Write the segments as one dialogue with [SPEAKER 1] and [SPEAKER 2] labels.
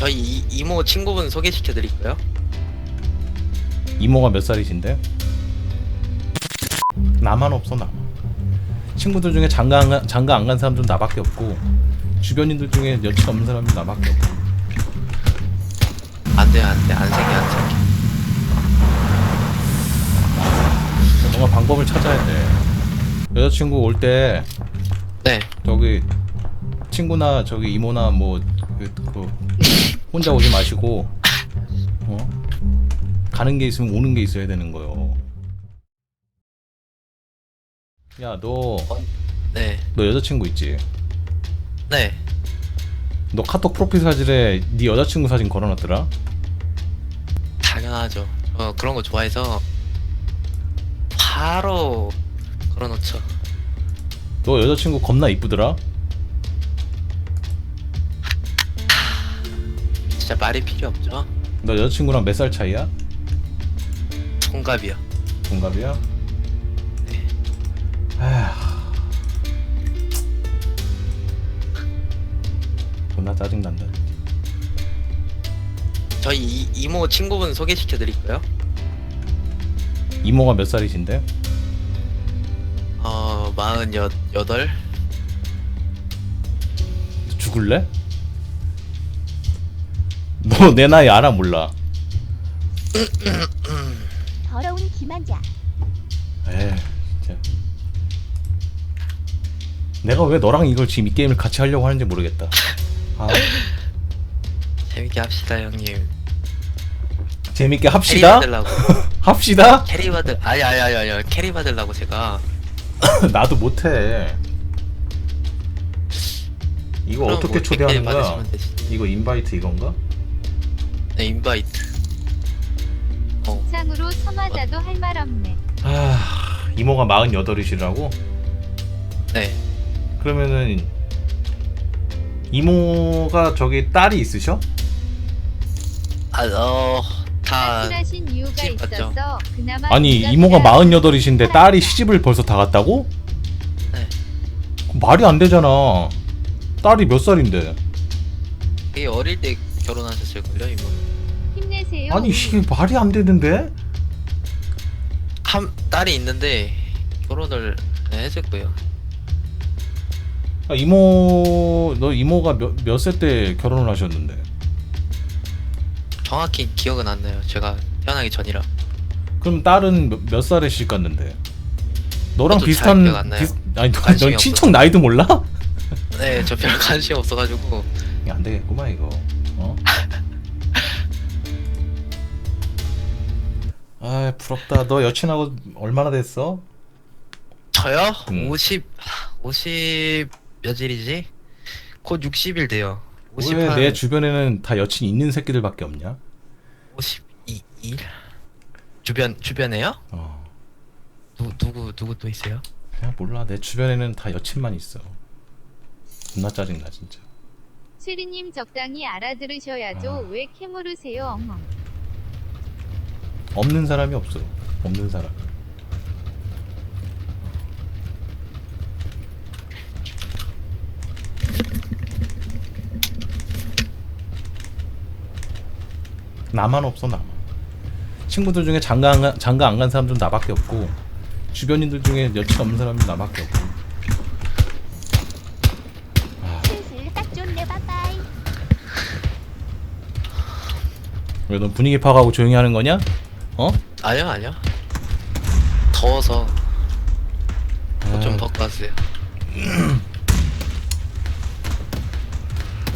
[SPEAKER 1] 저희 이, 이모 친구분 소개시켜 드릴까요?
[SPEAKER 2] 이모가 몇 살이신데? 나만 없어 나만. 친구들 중에 장가 안, 가- 장가 안 간 사람들은 나밖에 없고 주변인들 중에 여친 없는 사람이 나밖에 없고.
[SPEAKER 1] 안돼 안돼 안 생겨 안 생겨.
[SPEAKER 2] 뭔가 방법을 찾아야 돼. 여자친구 올 때
[SPEAKER 1] 네.
[SPEAKER 2] 저기 친구나 저기 이모나 뭐 그, 그 혼자 오지 마시고 어? 가는 게 있으면 오는 게 있어야 되는 거요 야 너
[SPEAKER 1] 네,
[SPEAKER 2] 너 여자친구 있지?
[SPEAKER 1] 네.
[SPEAKER 2] 너 카톡 프로필 사진에 네 여자친구 사진 걸어놨더라?
[SPEAKER 1] 당연하죠. 저 그런 거 좋아해서 바로 걸어놓죠.
[SPEAKER 2] 너 여자친구 겁나 이쁘더라?
[SPEAKER 1] 진짜 말이 필요 없죠.
[SPEAKER 2] 너 여자친구랑 몇 살 차이야?
[SPEAKER 1] 동갑이요.
[SPEAKER 2] 동갑이야?
[SPEAKER 1] 네.
[SPEAKER 2] 아휴 존나 짜증난다
[SPEAKER 1] 저희 이, 이모 친구분 소개시켜 드릴까요?
[SPEAKER 2] 이모가 몇 살이신데?
[SPEAKER 1] 어 마흔 여 여덟.
[SPEAKER 2] 죽을래? 너 내 나이 알아 몰라
[SPEAKER 3] 더러운 기만자.
[SPEAKER 2] 에이 진짜 내가 왜 너랑 이걸 지금 이 게임을 같이 하려고 하는지 모르겠다 아,
[SPEAKER 1] 재밌게 합시다 형님.
[SPEAKER 2] 재밌게
[SPEAKER 1] 캐리
[SPEAKER 2] 합시다
[SPEAKER 1] 받으려고.
[SPEAKER 2] 합시다
[SPEAKER 1] 캐리 받을 아니 아니 아니 아니 캐리 받으려고 제가
[SPEAKER 2] 나도 못해 이거
[SPEAKER 1] 그럼
[SPEAKER 2] 어떻게
[SPEAKER 1] 뭐
[SPEAKER 2] 초대하는 거야?
[SPEAKER 1] 받으시면 되지.
[SPEAKER 2] 이거 인바이트 이건가?
[SPEAKER 1] 네 인바이트. 어
[SPEAKER 3] 상으로 서마자도 할 말 없네.
[SPEAKER 2] 아 이모가 48이시라고?
[SPEAKER 1] 네.
[SPEAKER 2] 그러면은 이모가 저기 딸이 있으셔?
[SPEAKER 1] 아 어다
[SPEAKER 3] 확실하신 이유가
[SPEAKER 1] 시집 갔죠.
[SPEAKER 3] 있어서 그나마
[SPEAKER 2] 아니 이모가 48이신데 딸이 시집을 벌써 다 갔다고?
[SPEAKER 1] 네.
[SPEAKER 2] 그럼 말이 안 되잖아 딸이 몇 살인데
[SPEAKER 1] 되게 어릴 때 결혼하셨을걸요 이모.
[SPEAKER 3] 힘내세요.
[SPEAKER 2] 아니 이게 말이 안 되는데?
[SPEAKER 1] 한 딸이 있는데 결혼을 거예요.
[SPEAKER 2] 아, 이모 너 이모가 몇세때 결혼을 하셨는데
[SPEAKER 1] 정확히 기억은 안 나요. 제가 태어나기 전이라.
[SPEAKER 2] 그럼 딸은 몇, 몇 살에 시집 갔는데 너랑
[SPEAKER 1] 저도 잘
[SPEAKER 2] 비슷한
[SPEAKER 1] 기억 안 나요.
[SPEAKER 2] 아니 너,
[SPEAKER 1] 관심이
[SPEAKER 2] 친척 나이도 몰라?
[SPEAKER 1] 네, 저 별 관심 없어가지고
[SPEAKER 2] 이게 안 되겠구만 이거 어? 아 부럽다 너 여친하고 얼마나 됐어?
[SPEAKER 1] 저요?
[SPEAKER 2] 음.
[SPEAKER 1] 50 50 며칠이지? 곧 60일 돼요. 50
[SPEAKER 2] 왜
[SPEAKER 1] 한
[SPEAKER 2] 내 주변에는 다 여친 있는 새끼들밖에 없냐?
[SPEAKER 1] 52 일 주변 주변에요?
[SPEAKER 2] 어
[SPEAKER 1] 누 누구 누구 또 있어요?
[SPEAKER 2] 그냥 몰라 내 주변에는 다 여친만 있어 존나 짜증나 진짜
[SPEAKER 3] 수리님 적당히 알아들으셔야죠.
[SPEAKER 2] 아.
[SPEAKER 3] 왜 캐물으세요, 엉엉.
[SPEAKER 2] 없는 사람이 없어 없는 사람 나만 없어 나만 친구들 중에 장가 안, 가, 장가 안 간 사람들은 나밖에 없고 주변인들 중에 여친 없는 사람이 나밖에 없고
[SPEAKER 3] 슬슬 딱 좋네, 바빠이.
[SPEAKER 2] 왜넌 분위기 파악하고 조용히 하는 거냐? 어?
[SPEAKER 1] 아니요 아니요. 더워서 옷 좀. 벗고 왔어요.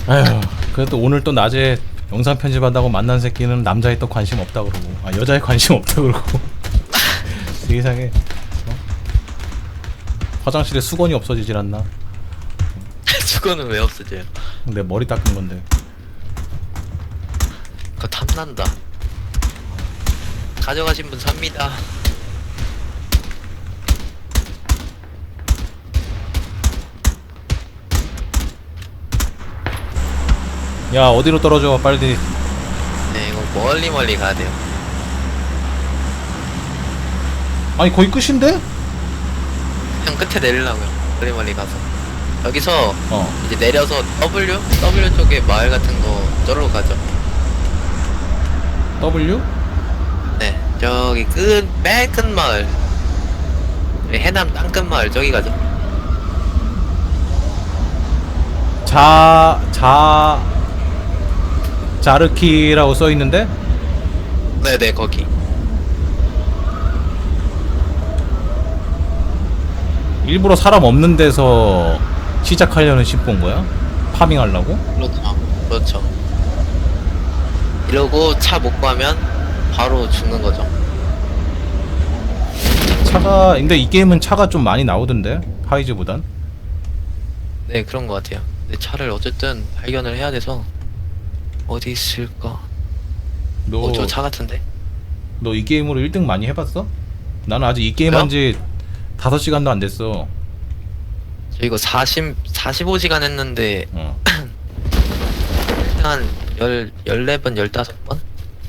[SPEAKER 2] 아휴 그래도 오늘 또 낮에 영상 편집한다고 만난 새끼는 남자에 또 관심 없다 그러고 아 여자에 관심 없다 그러고 세상에 어? 화장실에 수건이 없어지질 않나
[SPEAKER 1] 수건은 왜 없어져요?
[SPEAKER 2] 내 머리 닦은 건데
[SPEAKER 1] 그거 탐난다. 가져가신 분 삽니다.
[SPEAKER 2] 야 어디로 떨어져 빨리
[SPEAKER 1] 네 이거 멀리 멀리 가야 돼요.
[SPEAKER 2] 아니 거의 끝인데?
[SPEAKER 1] 형 끝에 내리려고요. 멀리 멀리 가서 여기서
[SPEAKER 2] 어
[SPEAKER 1] 이제 내려서 W W 쪽에 마을 같은 거 저로 가죠.
[SPEAKER 2] W?
[SPEAKER 1] 네, 저기 끝, 맨끝 마을. 네, 해남 땅끝 마을 저기 가죠.
[SPEAKER 2] 자, 자, 자르키라고 써 있는데
[SPEAKER 1] 네네 거기.
[SPEAKER 2] 일부러 사람 없는 데서 시작하려는 심보인 거야? 파밍하려고?
[SPEAKER 1] 그렇죠. 그렇죠. 이러고 차못 구하면 바로 죽는 거죠.
[SPEAKER 2] 차가 근데 이 게임은 차가 좀 많이 나오던데 하이즈보단
[SPEAKER 1] 네 그런 것 같아요. 근데 차를 어쨌든 발견을 해야 돼서 어디 있을까?
[SPEAKER 2] 너
[SPEAKER 1] 어 저 차 같은데.
[SPEAKER 2] 너 이 게임으로 1등 많이 해봤어? 나는 아직 이 게임
[SPEAKER 1] 저요?
[SPEAKER 2] 한지 5시간도 안 됐어
[SPEAKER 1] 저 이거 40 45시간 했는데
[SPEAKER 2] 어.
[SPEAKER 1] 한 열, 14번, 15번?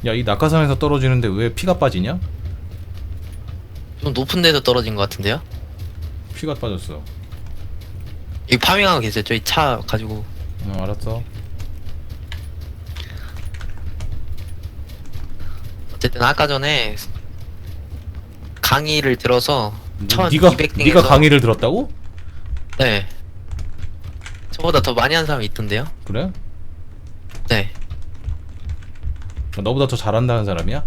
[SPEAKER 2] 야이 낙하산에서 떨어지는데 왜 피가 빠지냐?
[SPEAKER 1] 좀 높은 데서 떨어진 것 같은데요?
[SPEAKER 2] 피가 빠졌어
[SPEAKER 1] 이 파밍하고 계세요. 저희 차 가지고.
[SPEAKER 2] 어 알았어
[SPEAKER 1] 어쨌든 아까 전에 강의를 들어서
[SPEAKER 2] 뭐, 네가
[SPEAKER 1] 1200등에서
[SPEAKER 2] 네가 강의를 들었다고?
[SPEAKER 1] 네. 저보다 더 많이 한 사람이 있던데요?
[SPEAKER 2] 그래?
[SPEAKER 1] 네.
[SPEAKER 2] 너보다 더 잘한다는 사람이야?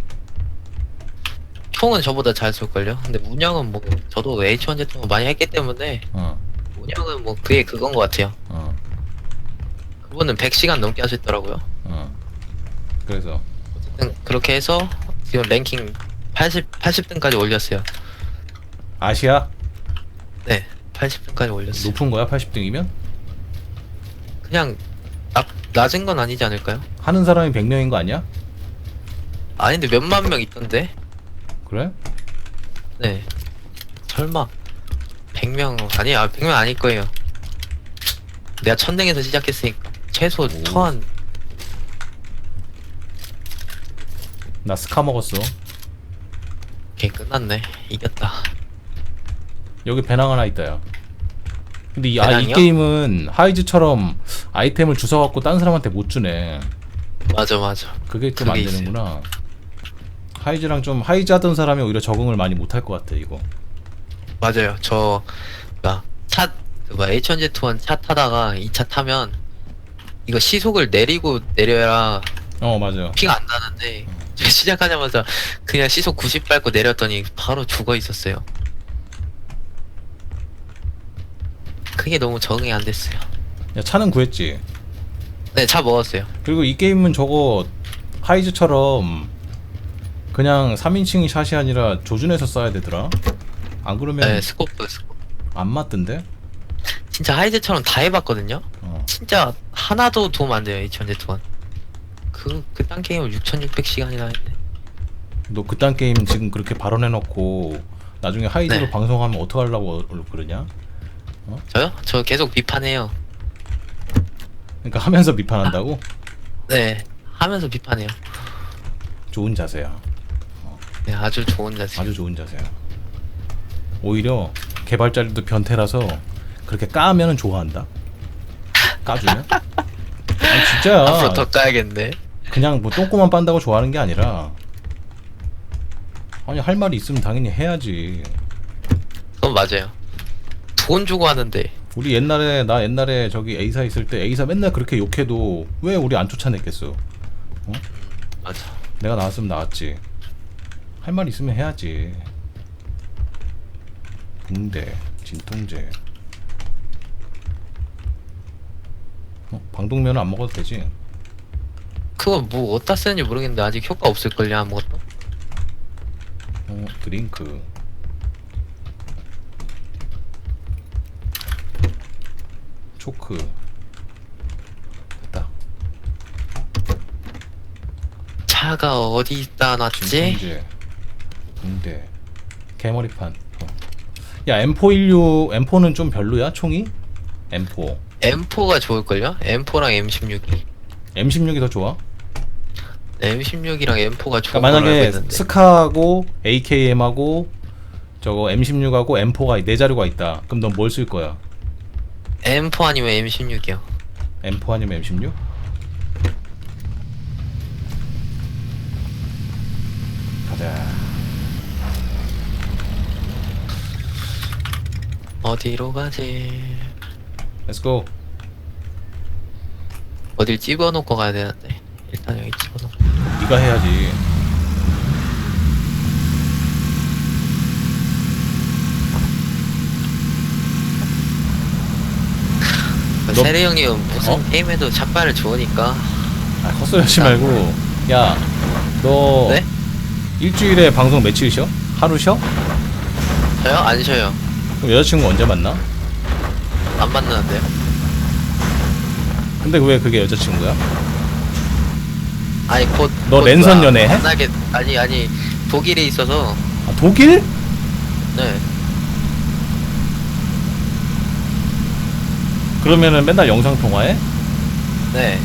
[SPEAKER 1] 총은 저보다 잘 쏠걸요? 근데 운영은 뭐 저도 H1 제품 많이 했기 때문에
[SPEAKER 2] 어
[SPEAKER 1] 운영은 뭐 그게 그건 것 같아요.
[SPEAKER 2] 어,
[SPEAKER 1] 그분은 100시간 넘게 하셨더라고요.
[SPEAKER 2] 어. 그래서
[SPEAKER 1] 어쨌든 그렇게 해서 지금 랭킹 80 80등까지 올렸어요.
[SPEAKER 2] 아시아
[SPEAKER 1] 네. 80등까지 올렸어요.
[SPEAKER 2] 높은 거야 80등이면?
[SPEAKER 1] 그냥 나, 낮은 건 아니지 않을까요?
[SPEAKER 2] 하는 사람이 100명인 거 아니야?
[SPEAKER 1] 아닌데 몇만 명 있던데?
[SPEAKER 2] 그래?
[SPEAKER 1] 네. 설마 100명 아니 아 100명 아닐 거예요. 내가 천등에서 시작했으니까 최소
[SPEAKER 2] 오.
[SPEAKER 1] 터한
[SPEAKER 2] 나 스카 먹었어
[SPEAKER 1] 게 끝났네. 이겼다.
[SPEAKER 2] 여기 배낭 하나 있다 야 근데 이, 아, 이
[SPEAKER 1] 배낭이요?
[SPEAKER 2] 게임은 하이즈처럼 아이템을 주워갖고 딴 사람한테 못 주네
[SPEAKER 1] 맞아 맞아.
[SPEAKER 2] 그게 좀 안
[SPEAKER 1] 그게
[SPEAKER 2] 되는구나 하이즈랑 좀 하이즈 하던 사람이 오히려 적응을 많이 못할 것 같아 이거
[SPEAKER 1] 맞아요. 저, 나, 차, 그 뭐야, H1Z1 차 타다가 이차 타면, 이거 시속을 내리고 내려야
[SPEAKER 2] 어 맞아
[SPEAKER 1] 피가 안 나는데, 저 시작하자마자 그냥 시속 90 밟고 내렸더니 바로 죽어 있었어요. 그게 너무 적응이 안 됐어요.
[SPEAKER 2] 야 차는 구했지
[SPEAKER 1] 네, 차 먹었어요.
[SPEAKER 2] 그리고 이 게임은 저거 하이즈처럼 그냥 3인칭 샷이 아니라 조준해서 써야 되더라 안 그러면
[SPEAKER 1] 네, 스코프, 스코프.
[SPEAKER 2] 안 맞던데?
[SPEAKER 1] 진짜 하이즈처럼 다 해봤거든요?
[SPEAKER 2] 어.
[SPEAKER 1] 진짜 하나도 도움 안 돼요, H1Z1. 그, 그딴 게임을 6600시간이나 했는데.
[SPEAKER 2] 너 그딴 게임 지금 그렇게 발언해놓고 나중에 하이즈로
[SPEAKER 1] 네.
[SPEAKER 2] 방송하면 어떡하려고 그러냐?
[SPEAKER 1] 저요? 저 계속 비판해요.
[SPEAKER 2] 그러니까 하면서 비판한다고?
[SPEAKER 1] 네, 하면서 비판해요.
[SPEAKER 2] 좋은 자세야
[SPEAKER 1] 네, 아주 좋은 자세.
[SPEAKER 2] 아주 좋은 자세야 오히려 개발자들도 변태라서 그렇게 까면은 좋아한다 까주면? 아니 진짜야
[SPEAKER 1] 앞으로 더 까야겠네.
[SPEAKER 2] 그냥 뭐 똥꼬만 빤다고 좋아하는 게 아니라 아니 할 말이 있으면 당연히 해야지
[SPEAKER 1] 그건 맞아요. 돈 주고 하는데
[SPEAKER 2] 우리 옛날에 나 옛날에 저기 A사 있을 때 A사 맨날 그렇게 욕해도 왜 우리 안 쫓아냈겠어
[SPEAKER 1] 맞아.
[SPEAKER 2] 내가 나왔으면 나왔지 할 말 있으면 해야지 붕대 진통제 어? 방독면은 안 먹어도 되지
[SPEAKER 1] 그거 뭐 어디다 쓰는지 모르겠는데 아직 효과 없을걸요 아무것도.
[SPEAKER 2] 어, 드링크 초크 됐다
[SPEAKER 1] 차가 어디 있다 놨지?
[SPEAKER 2] 진통제 붕대 개머리판 어. 야 M416 M4는 좀 별로야 총이? M4
[SPEAKER 1] M4가 좋을걸요? M4랑 M16이.
[SPEAKER 2] M16이 더 좋아?
[SPEAKER 1] M16이랑 M4가
[SPEAKER 2] 그러니까
[SPEAKER 1] 좋은 알고
[SPEAKER 2] 만약에. 스카하고 AKM하고 저거 M16하고 M4가 네 자루가 있다. 그럼 넌 뭘 쓸 거야?
[SPEAKER 1] M4 아니면 M16이요.
[SPEAKER 2] M4 아니면 M16?
[SPEAKER 1] 어디로 가지?
[SPEAKER 2] 렛츠고
[SPEAKER 1] 어딜 집어놓고 가야 되는데 일단 여기 집어놓고
[SPEAKER 2] 네가 해야지 너-
[SPEAKER 1] 세리 형님 무슨
[SPEAKER 2] 어?
[SPEAKER 1] 게임에도 작발을 좋으니까
[SPEAKER 2] 아 헛소리 하지 말고 야 너
[SPEAKER 1] 네?
[SPEAKER 2] 일주일에 방송 며칠 쉬어? 하루 쉬어?
[SPEAKER 1] 저요? 안 쉬어요
[SPEAKER 2] 그럼 여자친구 언제 만나?
[SPEAKER 1] 안 만나는데요
[SPEAKER 2] 근데 왜 그게 여자친구야?
[SPEAKER 1] 아니 곧
[SPEAKER 2] 너
[SPEAKER 1] 곧
[SPEAKER 2] 랜선
[SPEAKER 1] 뭐야,
[SPEAKER 2] 연애해?
[SPEAKER 1] 만나게 아니 아니 독일에 있어서
[SPEAKER 2] 아, 독일?
[SPEAKER 1] 네
[SPEAKER 2] 그러면은 맨날 영상 통화해?
[SPEAKER 1] 네.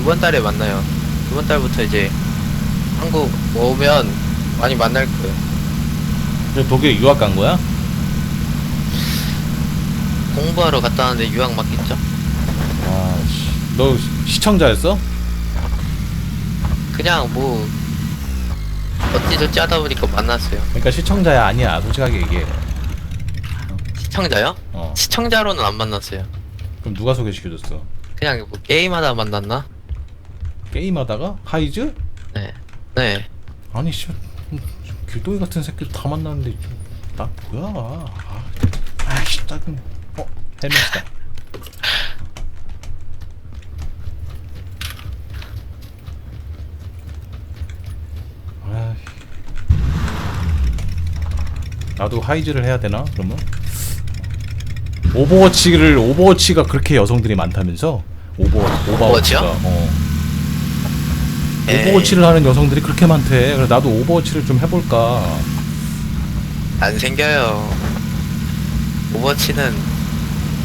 [SPEAKER 1] 이번 달에 만나요. 이번 달부터 이제 한국 오면 많이 만날 거예요.
[SPEAKER 2] 그래 독일 유학 간 거야?
[SPEAKER 1] 공부하러 갔다 왔는데 유학 맞겠죠?
[SPEAKER 2] 아, 씨. 너 시- 시청자였어?
[SPEAKER 1] 그냥 뭐 어찌저찌 하다 보니까 만났어요.
[SPEAKER 2] 그러니까 시청자야 아니야 솔직하게 얘기해
[SPEAKER 1] 시청자요?
[SPEAKER 2] 어
[SPEAKER 1] 시청자로는 안 만났어요.
[SPEAKER 2] 그럼 누가 소개시켜줬어?
[SPEAKER 1] 그냥 뭐 게임하다 만났나?
[SPEAKER 2] 게임하다가? 하이즈?
[SPEAKER 1] 네. 네.
[SPEAKER 2] 아니 씨 길동이 같은 새끼들 다 만났는데 좀, 나 뭐야 아, 짜증 어? 헬멧이다. 나도 하이즈를 해야 되나 그러면? 오버워치를 오버워치가 그렇게 여성들이 많다면서? 오버 오버워치가? 어. 오버워치를 하는 여성들이 그렇게 많대. 그래서 나도 오버워치를 좀 해볼까.
[SPEAKER 1] 안 생겨요. 오버워치는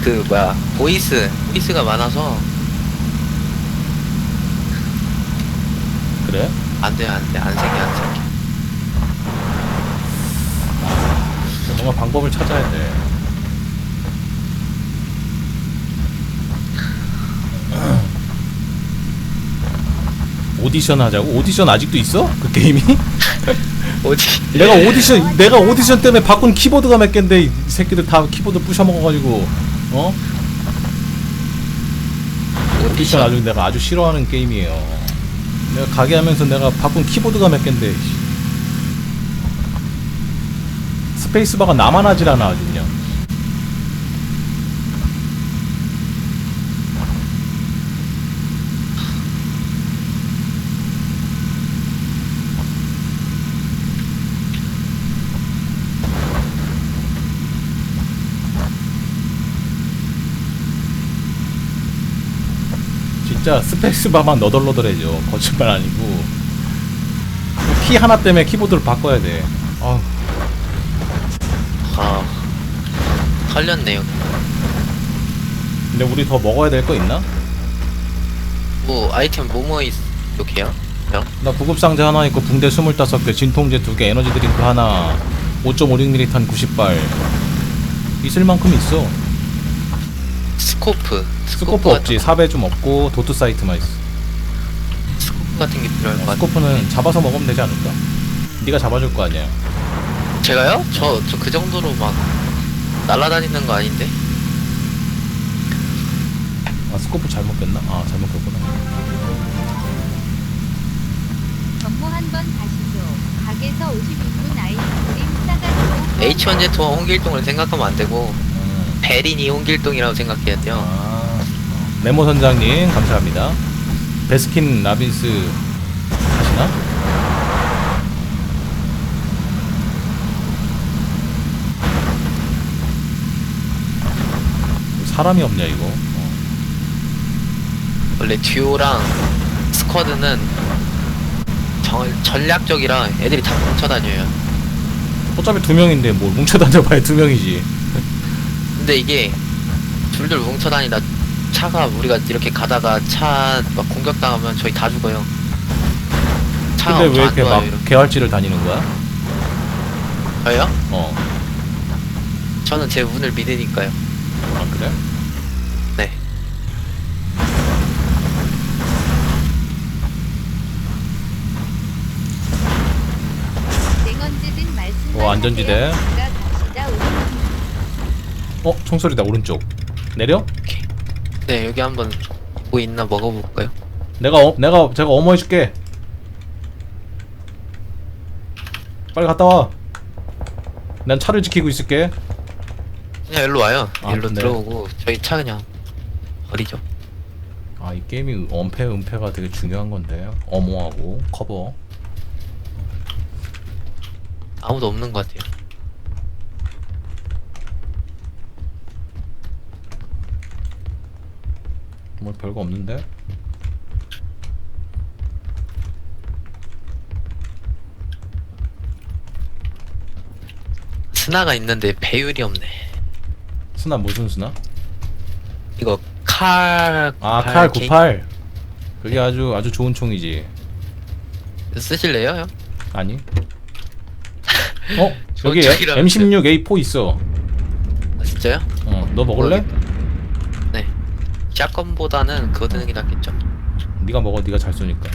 [SPEAKER 1] 그 뭐야 보이스 보이스가 많아서
[SPEAKER 2] 그래?
[SPEAKER 1] 안 돼요 안돼 안 생겨 안 생겨.
[SPEAKER 2] 뭔가 방법을 찾아야 돼. 오디션 하자고? 오디션 아직도 있어? 그 게임이?
[SPEAKER 1] 어디?
[SPEAKER 2] 내가 오디션 내가 오디션 때문에 바꾼 키보드가 몇 갠데 이 새끼들 다 키보드 부셔 먹어가지고 어? 오디션 아주 내가 아주 싫어하는 게임이에요. 내가 가게 하면서 내가 바꾼 키보드가 몇 갠데 씨. 스페이스바가 나만 하질 않아 아주 그냥. 진짜 스페이스바만 너덜너덜해져 거짓말 아니고 키 하나 때문에 키보드를 바꿔야 돼. 아,
[SPEAKER 1] 아 털렸네요.
[SPEAKER 2] 근데 우리 더 먹어야 될 거 있나?
[SPEAKER 1] 뭐 아이템 뭐뭐 이렇게요? 요?
[SPEAKER 2] 나 구급상자 하나 있고 붕대 25개, 진통제 2개, 에너지 드링크 하나, 5.56mm 탄 90발. 있을 만큼 있어.
[SPEAKER 1] 스코프
[SPEAKER 2] 스코프 없지. 사배 좀 없고 도트 사이트만 있어.
[SPEAKER 1] 스코프 같은 게 필요할 것 같아.
[SPEAKER 2] 스코프는 잡아서 먹으면 되지 않을까? 네가 잡아줄 거 아니야.
[SPEAKER 1] 제가요? 저 저 그 정도로 막 날아다니는 거 아닌데?
[SPEAKER 2] 아 스코프 잘못 꼈나? 아 잘못 꼈구나.
[SPEAKER 3] 정모 한번 가시죠. 가게에서 52분 아이스크림 싸가지고
[SPEAKER 1] H1Z1 홍길동을 생각하면 안 되고
[SPEAKER 2] 음.
[SPEAKER 1] 베린이 홍길동이라고 생각해야 돼요.
[SPEAKER 2] 아, 네모 선장님 감사합니다. 베스킨 라빈스 하시나? 사람이 없냐 이거? 어.
[SPEAKER 1] 원래 듀오랑 스쿼드는 정, 전략적이라 애들이 다 뭉쳐 다녀요.
[SPEAKER 2] 어차피 두 명인데 뭐 뭉쳐 다녀봐야 두 명이지.
[SPEAKER 1] 근데 이게 둘둘 뭉쳐 다니다 차가 우리가 이렇게 가다가 차 막 공격당하면 저희 다 죽어요. 차가
[SPEAKER 2] 근데 왜
[SPEAKER 1] 엄청 안
[SPEAKER 2] 이렇게
[SPEAKER 1] 좋아요,
[SPEAKER 2] 막
[SPEAKER 1] 이렇게.
[SPEAKER 2] 개활지를 다니는 거야?
[SPEAKER 1] 저요?
[SPEAKER 2] 어.
[SPEAKER 1] 저는 제 운을 믿으니까요.
[SPEAKER 2] 아 그래?
[SPEAKER 1] 네.
[SPEAKER 3] 냉언제든 말씀만
[SPEAKER 2] 어, 안전지대. 어 총소리다 오른쪽 내려?
[SPEAKER 1] 네 여기 한번 뭐 있나 먹어볼까요?
[SPEAKER 2] 내가 어, 내가 제가 어머 해줄게. 빨리 갔다 와 난 차를 지키고 있을게.
[SPEAKER 1] 그냥 일로 와요.
[SPEAKER 2] 아,
[SPEAKER 1] 일로
[SPEAKER 2] 네.
[SPEAKER 1] 들어오고 저희 차 그냥 버리죠.
[SPEAKER 2] 아 이 게임이 엄폐 은폐가 되게 중요한 건데 어머하고 커버.
[SPEAKER 1] 아무도 없는 것 같아요
[SPEAKER 2] 뭐 별거 없는데
[SPEAKER 1] 스나가 있는데 배율이 없네
[SPEAKER 2] 스나 무슨 스나?
[SPEAKER 1] 이거 칼
[SPEAKER 2] 아칼
[SPEAKER 1] 개인-
[SPEAKER 2] 98 그게 아주 아주 좋은 총이지
[SPEAKER 1] 쓰실래요 형?
[SPEAKER 2] 아니 어?
[SPEAKER 1] 총이라면서요.
[SPEAKER 2] M16A4 있어
[SPEAKER 1] 아, 진짜요?
[SPEAKER 2] 어, 너 먹을래?
[SPEAKER 1] 샷건보다는 그거 드는 게 낫겠죠
[SPEAKER 2] 네가 먹어 네가 잘 쏘니까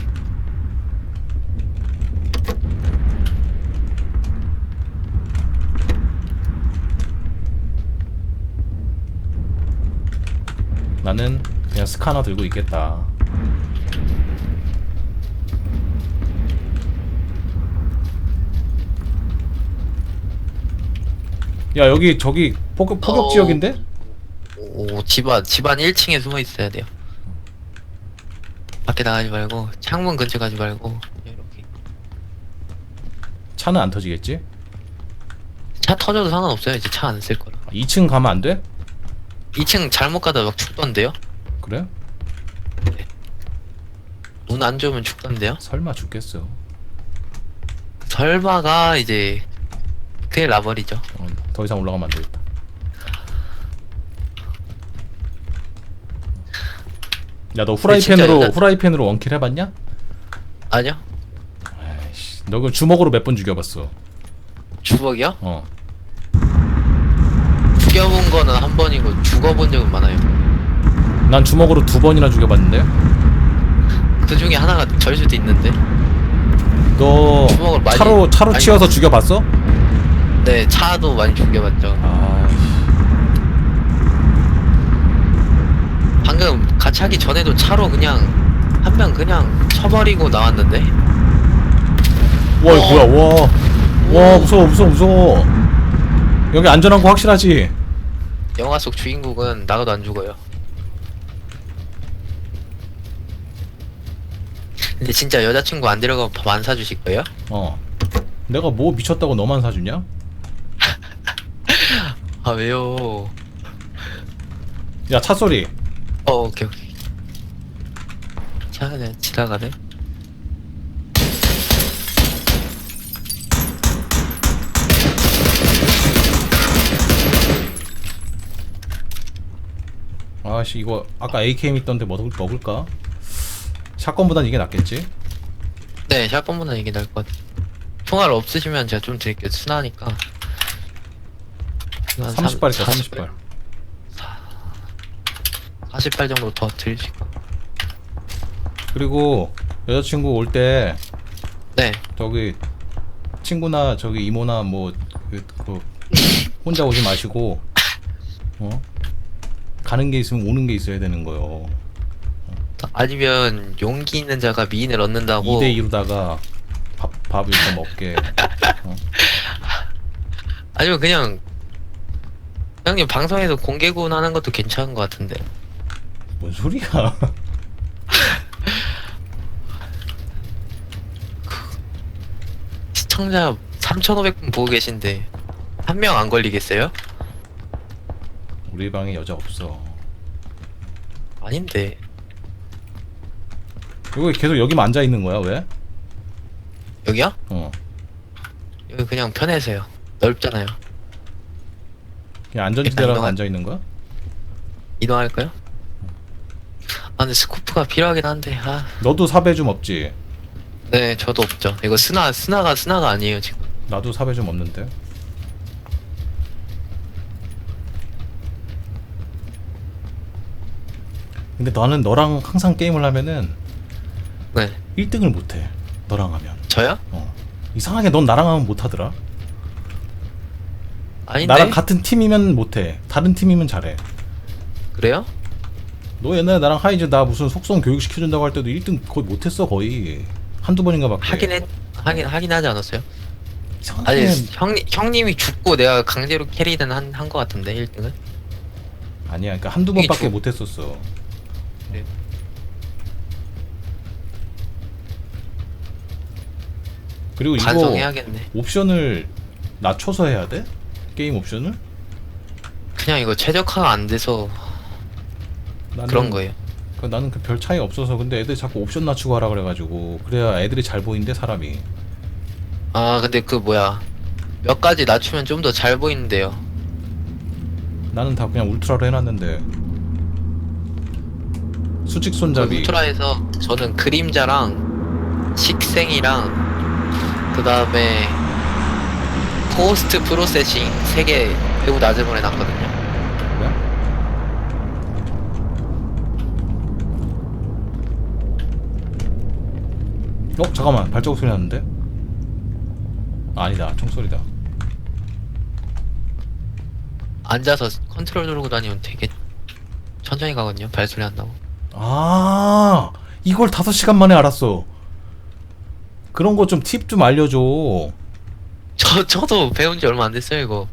[SPEAKER 2] 나는 그냥 스카너 들고 있겠다 야 여기 저기 포격, 포격
[SPEAKER 1] 어.
[SPEAKER 2] 지역인데?
[SPEAKER 1] 오 집안 집안 1층에 숨어 있어야 돼요 밖에 나가지 말고 창문 근처 가지 말고 이렇게
[SPEAKER 2] 차는 안 터지겠지?
[SPEAKER 1] 차 터져도 상관없어요 이제 차 안 쓸 거라
[SPEAKER 2] 2층 가면 안 돼?
[SPEAKER 1] 2층 잘못 가다 막 죽던데요?
[SPEAKER 2] 그래?
[SPEAKER 1] 운 안 좋으면 죽던데요?
[SPEAKER 2] 설마 죽겠어
[SPEAKER 1] 설마가 이제 큰일 나버리죠
[SPEAKER 2] 어, 더 이상 올라가면 안 되겠다. 야, 너 후라이팬으로
[SPEAKER 1] 진짜
[SPEAKER 2] 후라이팬으로 원킬 해봤냐?
[SPEAKER 1] 아니요?
[SPEAKER 2] 아이씨, 너 그 주먹으로 몇 번 죽여봤어?
[SPEAKER 1] 주먹이요?
[SPEAKER 2] 어,
[SPEAKER 1] 죽여본 거는 한 번이고 죽어본 적은 많아요
[SPEAKER 2] 난 주먹으로 두 번이나 죽여봤는데.
[SPEAKER 1] 그 중에 하나가 절 수도 있는데
[SPEAKER 2] 너
[SPEAKER 1] 주먹을 많이-
[SPEAKER 2] 차로 차로
[SPEAKER 1] 많이.
[SPEAKER 2] 죽여봤어?
[SPEAKER 1] 네 차도 많이 죽여봤죠
[SPEAKER 2] 아,
[SPEAKER 1] 방금 같이 하기 전에도 차로 그냥 한 명 그냥 쳐버리고 나왔는데
[SPEAKER 2] 와, 이거
[SPEAKER 1] 어.
[SPEAKER 2] 뭐야? 와, 와, 무서워, 무서워, 무서워. 여기 안전한 거 확실하지?
[SPEAKER 1] 영화 속 주인공은 나가도 안 죽어요 근데 진짜 여자친구 안 데려가면 밥안 사주실 거예요?
[SPEAKER 2] 어. 내가 뭐 미쳤다고 너만 사주냐?
[SPEAKER 1] 아 왜요
[SPEAKER 2] 야, 차 소리.
[SPEAKER 1] 어 오케이 오케이. 차 그냥 지나가네.
[SPEAKER 2] 아씨 이거 아까 AKM 있던데 먹을, 먹을까? 샷건보단 이게 낫겠지?
[SPEAKER 1] 네 샷건보다 이게 나을 것 같아요 총알 없으시면 제가 좀 드릴게요. 순하니까.
[SPEAKER 2] 30발 있다 30발
[SPEAKER 1] 48 정도 더 드리시고
[SPEAKER 2] 그리고 여자친구 올 때
[SPEAKER 1] 네.
[SPEAKER 2] 저기 친구나 저기 이모나 뭐 그, 그 혼자 오지 마시고 어? 가는 게 있으면 오는 게 있어야 되는 거요.
[SPEAKER 1] 아니면 용기 있는 자가 미인을 얻는다고.
[SPEAKER 2] 2대 2로다가 밥, 밥 이렇게 먹게. 어?
[SPEAKER 1] 아니면 그냥 형님 방송에서 공개군 하는 것도 괜찮은 것 같은데
[SPEAKER 2] 뭔 소리야
[SPEAKER 1] 시청자 3,500분 보고 계신데 한 명 안 걸리겠어요?
[SPEAKER 2] 우리 방에 여자 없어
[SPEAKER 1] 아닌데
[SPEAKER 2] 이거 계속 여기만 앉아 있는 거야 왜?
[SPEAKER 1] 여기요?
[SPEAKER 2] 어
[SPEAKER 1] 여기 그냥 편해서요 넓잖아요
[SPEAKER 2] 그냥 안전지대라서
[SPEAKER 1] 이동할-
[SPEAKER 2] 앉아 있는 거야?
[SPEAKER 1] 이동할까요? 아 근데 스코프가 필요하긴 한데 아
[SPEAKER 2] 너도 사배 좀 없지?
[SPEAKER 1] 네, 저도 없죠. 이거 스나, 스나가, 스나가 아니에요, 지금.
[SPEAKER 2] 나도 사배 좀 없는데 근데 나는 너랑 항상 게임을 하면은
[SPEAKER 1] 네.
[SPEAKER 2] 1등을 못해 너랑 하면
[SPEAKER 1] 저요?
[SPEAKER 2] 어. 이상하게 넌 나랑 하면 못하더라
[SPEAKER 1] 아닌데?
[SPEAKER 2] 나랑 같은 팀이면 못해. 다른 팀이면 잘해.
[SPEAKER 1] 그래요?
[SPEAKER 2] 너 옛날에 나랑 하이즈 나 무슨 속성 교육 시켜준다고 할 때도 1등 거의 못했어 거의 한두 번인가 밖에.
[SPEAKER 1] 하긴 했 하긴 하긴 하지 않았어요?
[SPEAKER 2] 이상하게
[SPEAKER 1] 아니 형님 형님이 죽고 내가 강제로 캐리는 한한 거 같은데 1등은?
[SPEAKER 2] 아니야. 그러니까 한두
[SPEAKER 1] 이게
[SPEAKER 2] 번밖에
[SPEAKER 1] 주-
[SPEAKER 2] 못했었어.
[SPEAKER 1] 그래요?
[SPEAKER 2] 그리고 이거
[SPEAKER 1] 반성해야겠네.
[SPEAKER 2] 옵션을 낮춰서 해야 돼? 게임 옵션을?
[SPEAKER 1] 그냥 이거 최적화가 안 돼서
[SPEAKER 2] 나는,
[SPEAKER 1] 그런 거예요.
[SPEAKER 2] 그 나는 그 별 차이 없어서 근데 애들 자꾸 옵션 낮추고 하라 그래가지고 그래야 애들이 잘 보인대 사람이.
[SPEAKER 1] 아 근데 그 뭐야 몇 가지 낮추면 좀 더 잘 보이는데요.
[SPEAKER 2] 나는 다 그냥 울트라로 해놨는데 수직
[SPEAKER 1] 그
[SPEAKER 2] 손잡이
[SPEAKER 1] 울트라에서 저는 그림자랑 식생이랑 그 다음에 포스트 프로세싱 세 개 매우 낮은 걸 해놨거든요.
[SPEAKER 2] 어 잠깐만 발자국 소리 났는데? 아, 아니다 총소리다
[SPEAKER 1] 앉아서 컨트롤 누르고 다니면 되게 천천히 가거든요. 발소리 안 나고.
[SPEAKER 2] 아 이걸 다섯 시간 만에 알았어 그런 거 좀 팁 좀 알려줘
[SPEAKER 1] 저 저도 배운 지 얼마 안 됐어요 이거.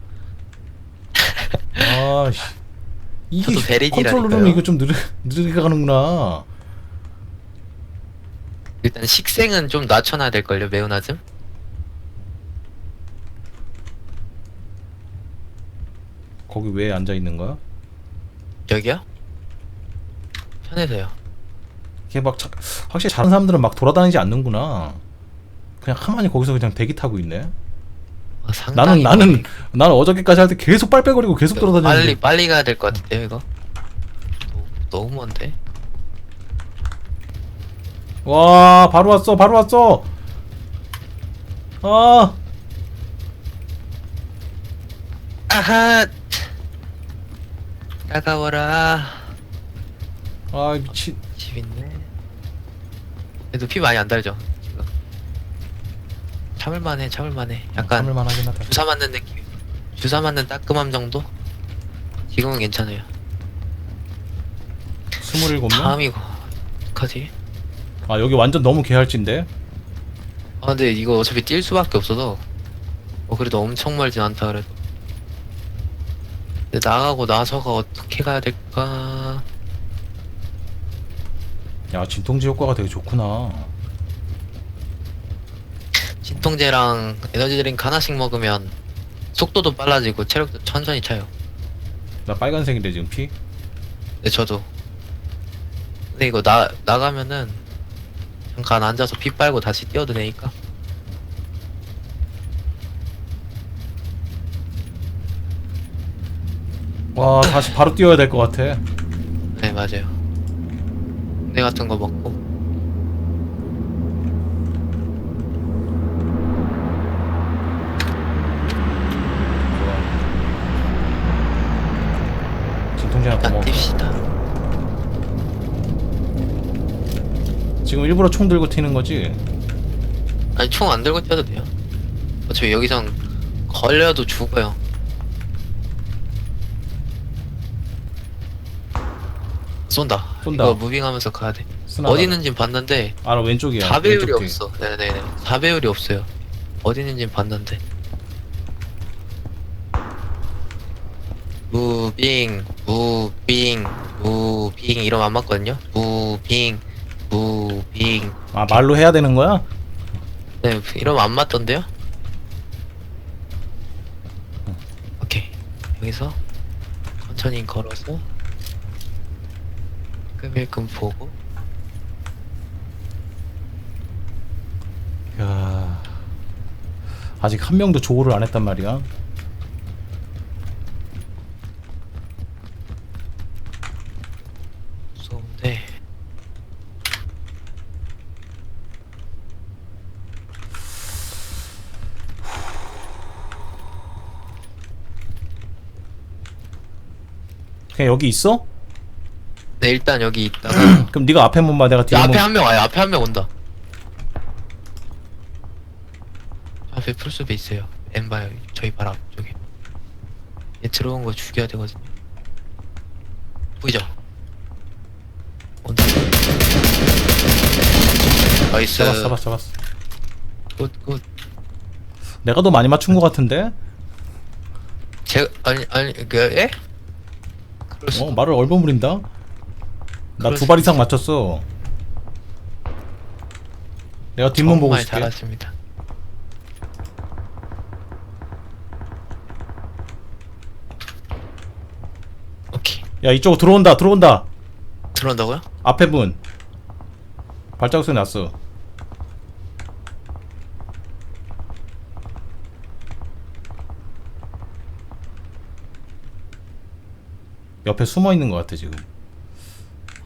[SPEAKER 2] 아씨 이게
[SPEAKER 1] 저도 베리디라니까요.
[SPEAKER 2] 컨트롤 누르면 이거 좀 느리, 느리게 가는구나
[SPEAKER 1] 일단 식생은 좀 낮춰놔야 될 걸요. 매우 낮음.
[SPEAKER 2] 거기 왜 앉아 있는 거야?
[SPEAKER 1] 여기요? 편해서요.
[SPEAKER 2] 이게 막 자, 확실히 잘하는 사람들은 막 돌아다니지 않는구나. 그냥 가만히 거기서 그냥 대기 타고 있네.
[SPEAKER 1] 아, 상당히
[SPEAKER 2] 나는 나는 나는 어저께까지 할 때 계속 빨빨거리고 계속
[SPEAKER 1] 멀리-
[SPEAKER 2] 돌아다니는데.
[SPEAKER 1] 빨리 빨리 가야 될 것 같은데요 이거. 너무, 너무 먼데.
[SPEAKER 2] 와 바로 왔어 바로 왔어. 아
[SPEAKER 1] 아하. 따가워라.
[SPEAKER 2] 아 미친.
[SPEAKER 1] 집 있네. 그래도 피 많이 안 달죠 지금. 참을만해 참을만해. 약간
[SPEAKER 2] 참을만 하긴 하다.
[SPEAKER 1] 주사 맞는 느낌. 주사 맞는 따끔함 정도? 지금은 괜찮아요.
[SPEAKER 2] 스물일곱 명.
[SPEAKER 1] 다음이고 어떡하지?
[SPEAKER 2] 아 여기 완전 너무 개할진데.
[SPEAKER 1] 아 근데 이거 어차피 뛸 수밖에 없어서 어 그래도 엄청 멀진 않다 그래도 근데 나가고 나서가 어떻게 가야 될까
[SPEAKER 2] 야 진통제 효과가 되게 좋구나.
[SPEAKER 1] 진통제랑 에너지 드링크 하나씩 먹으면 속도도 빨라지고 체력도 천천히 차요
[SPEAKER 2] 나 빨간색인데 지금 피.
[SPEAKER 1] 근데 저도 근데 이거 나 나가면은 잠깐 앉아서 피 빨고 다시 뛰어도 되니까
[SPEAKER 2] 와 다시 바로 뛰어야 될 것 같아.
[SPEAKER 1] 네 맞아요 내 같은 거 먹고.
[SPEAKER 2] 진통제 하나 더
[SPEAKER 1] 일단
[SPEAKER 2] 먹어.
[SPEAKER 1] 뜁시다
[SPEAKER 2] 지금 일부러 총 들고 튀는 거지?
[SPEAKER 1] 아니 총 안 들고 뛰어도 돼요. 어차피 여기선 걸려도 죽어요. 쏜다.
[SPEAKER 2] 쏜다.
[SPEAKER 1] 이거 무빙하면서 가야 돼. 어디 있는진 봤는데
[SPEAKER 2] 알아 왼쪽이야.
[SPEAKER 1] 4배율이
[SPEAKER 2] 왼쪽 뒤.
[SPEAKER 1] 없어. 네네네. 4배율이 없어요. 어디 있는진 봤는데. 무빙, 무빙, 무빙 이러면 안 맞거든요. 무빙, 무빙.
[SPEAKER 2] 아 말로 해야 되는 거야?
[SPEAKER 1] 네, 이러면 안 맞던데요? 오케이. 여기서 천천히 걸어서 끔일끔 보고
[SPEAKER 2] 야 아직 한 명도 조우를 안 했단 말이야. 그냥 여기 있어?
[SPEAKER 1] 네 일단 여기 있다.
[SPEAKER 2] 그럼 네가 앞에 문봐. 내가 뒤에
[SPEAKER 1] 야, 앞에 한명 와요. 앞에 한 명 온다. 앞에 풀숲에 있어요. 엠바요 저희 바로 앞쪽에. 얘 들어온 거 죽여야 되거든요. 보이죠? 온다. 나이스.
[SPEAKER 2] 잡았어 잡았어 잡았어.
[SPEAKER 1] 굿굿.
[SPEAKER 2] 내가 더 많이 맞춘 것 같은데?
[SPEAKER 1] 제 아니 아니 그 예?
[SPEAKER 2] 어 말을 얼버무린다? 나 두 발 이상 맞췄어. 내가 뒷문 보고 있을게.
[SPEAKER 1] 잘하십니다. 오케이
[SPEAKER 2] 야 이쪽으로 들어온다 들어온다.
[SPEAKER 1] 들어온다고요?
[SPEAKER 2] 앞에 문. 발자국 소리 났어. 옆에 숨어 있는 것 같아 지금.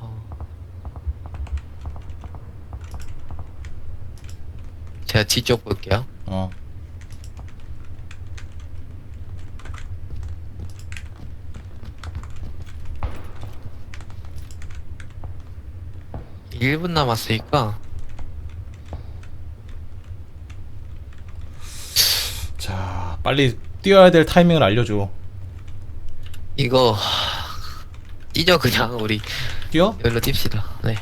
[SPEAKER 2] 아.
[SPEAKER 1] 제가 뒤쪽 볼게요.
[SPEAKER 2] 어.
[SPEAKER 1] 일 분 남았으니까
[SPEAKER 2] 자 빨리 뛰어야 될 타이밍을 알려줘.
[SPEAKER 1] 이거 뛰죠 그냥 우리.
[SPEAKER 2] 뛰어?
[SPEAKER 1] 여기로 뜁시다. 네.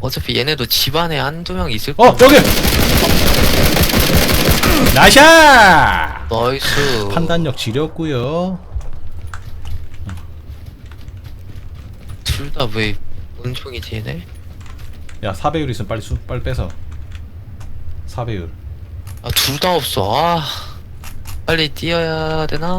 [SPEAKER 1] 어차피 얘네도 집안에 한두 명 있을
[SPEAKER 2] 어 여기! 나샤!
[SPEAKER 1] 나이스.
[SPEAKER 2] 판단력 지렸고요.
[SPEAKER 1] 둘다왜 은총이 쟤네?
[SPEAKER 2] 야 4배율 있으면 빨리 수, 빨리 빼서. 4배율.
[SPEAKER 1] 아 둘 다 없어. 아 빨리 뛰어야 되나?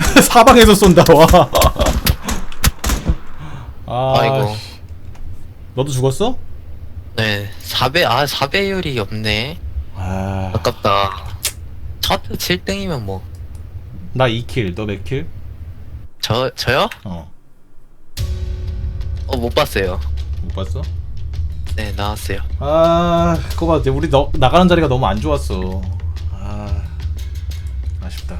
[SPEAKER 2] 사방에서 쏜다 와. 아,
[SPEAKER 1] 아이고.
[SPEAKER 2] 너도 죽었어?
[SPEAKER 1] 네, 4배, 아, 4배율이 없네.
[SPEAKER 2] 아,
[SPEAKER 1] 아깝다. 차트 7등이면 뭐.
[SPEAKER 2] 나 2킬, 너 몇 킬?
[SPEAKER 1] 저, 저요?
[SPEAKER 2] 어,
[SPEAKER 1] 어, 못 봤어요.
[SPEAKER 2] 못 봤어?
[SPEAKER 1] 네, 나왔어요.
[SPEAKER 2] 아, 그거 봐, 우리 너, 나가는 자리가 너무 안 좋았어. 아, 아쉽다.